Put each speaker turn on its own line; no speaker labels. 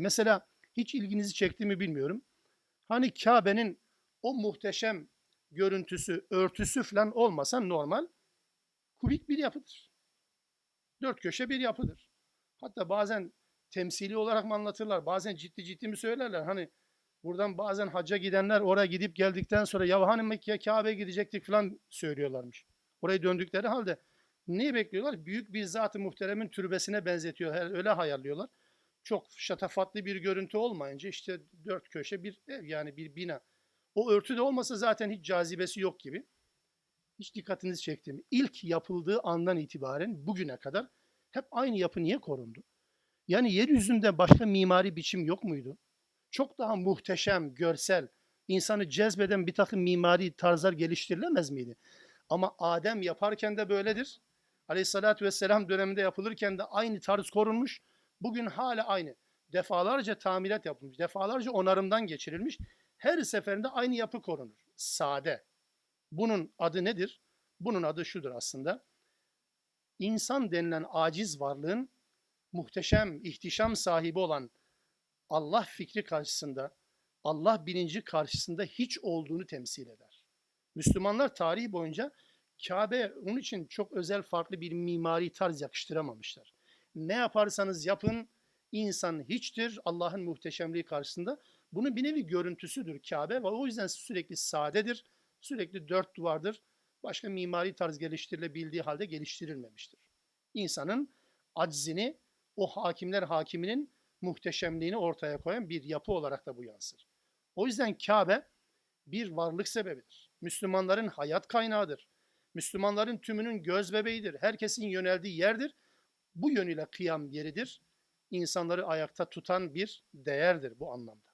Mesela hiç ilginizi çekti mi bilmiyorum. Hani Kabe'nin o muhteşem görüntüsü, örtüsü falan olmasa normal kubik bir yapıdır. Dört köşe bir yapıdır. Hatta bazen temsili olarak mı anlatırlar, bazen ciddi ciddi mi söylerler. Hani buradan bazen hacca gidenler oraya gidip geldikten sonra ya hani Mekke Kabe'ye gidecektik falan söylüyorlarmış. Oraya döndükleri halde neyi bekliyorlar? Büyük bir zat-ı muhteremin türbesine benzetiyor. Öyle hayallıyorlar. Çok şatafatlı bir görüntü olmayınca işte dört köşe bir ev yani bir bina. O örtü de olmasa zaten hiç cazibesi yok gibi. Hiç dikkatinizi çektim. İlk yapıldığı andan itibaren bugüne kadar hep aynı yapı niye korundu? Yani yeryüzünde başka mimari biçim yok muydu? Çok daha muhteşem, görsel, insanı cezbeden bir takım mimari tarzlar geliştirilemez miydi? Ama Adem yaparken de böyledir. Aleyhissalatü vesselam döneminde yapılırken de aynı tarz korunmuş. Bugün hala aynı. Defalarca tamirat yapılmış, defalarca onarımdan geçirilmiş. Her seferinde aynı yapı korunur. Sade. Bunun adı nedir? Bunun adı şudur aslında. İnsan denilen aciz varlığın muhteşem, ihtişam sahibi olan Allah fikri karşısında, Allah bilinci karşısında hiç olduğunu temsil eder. Müslümanlar tarihi boyunca Kabe onun için çok özel farklı bir mimari tarz yakıştıramamışlar. Ne yaparsanız yapın insan hiçtir Allah'ın muhteşemliği karşısında. Bunun bir nevi görüntüsüdür Kabe ve o yüzden sürekli sadedir, sürekli dört duvardır. Başka mimari tarz geliştirilebildiği halde geliştirilmemiştir. İnsanın aczini o hakimler hakiminin muhteşemliğini ortaya koyan bir yapı olarak da bu yansır. O yüzden Kabe bir varlık sebebidir. Müslümanların hayat kaynağıdır. Müslümanların tümünün göz bebeğidir. Herkesin yöneldiği yerdir. Bu yönüyle kıyam yeridir. İnsanları ayakta tutan bir değerdir bu anlamda.